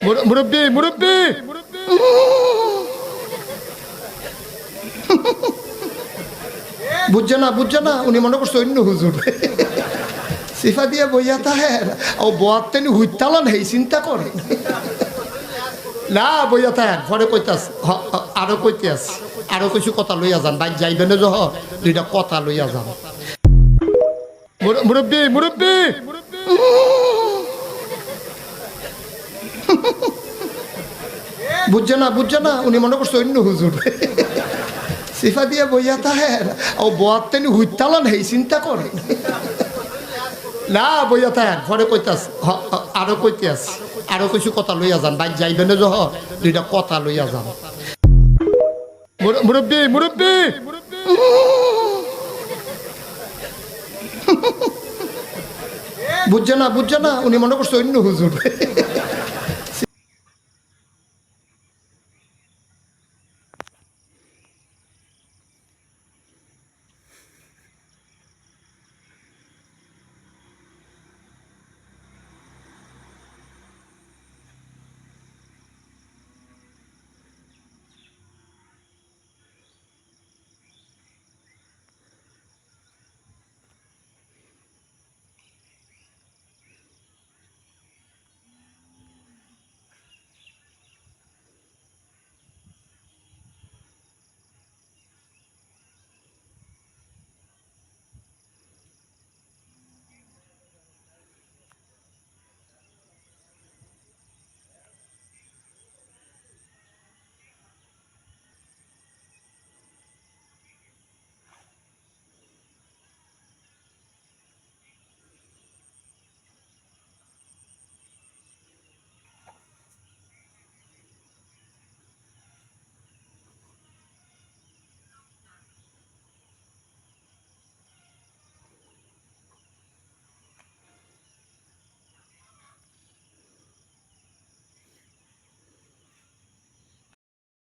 মুর- মুরব্বি মুরব্বি বুঝছে না বুঝছে না উনি মনে করছে অন্য হুজুর। সিফা দিয়ে বইয়া তাহের ও বোয়ার তেনি হুইতালান হেই চিন্তা করে। না বইয়া তাহের পরে কইতাস হ- হ- আরও কইতে আস আরও কিছু কথা লইয়া যান বাইক যাইবে না যহ দুইটা কথা লইয়া যান। মুর- মুরব্বি মুরব্বি বুঝছে না বুঝছে না? উনি মনে করছে অন্য হুজুর। সিফা দিয়ে বইয়া তাহের। ও বোয়ার তেনি হুইতালান হেই, চিন্তা করে। না, বইয়া তাহের পরে কইতাস হ- হ- আরও কইতে আস আরও কিছু কথা লইয়া যান, বাইক যাইবে না যহ, দুইটা কথা লইয়া যান। মুর- মুরব্বি মুরব্বি! বুঝছে না বুঝছে না? উনি মনে করছে অন্য হুজুর।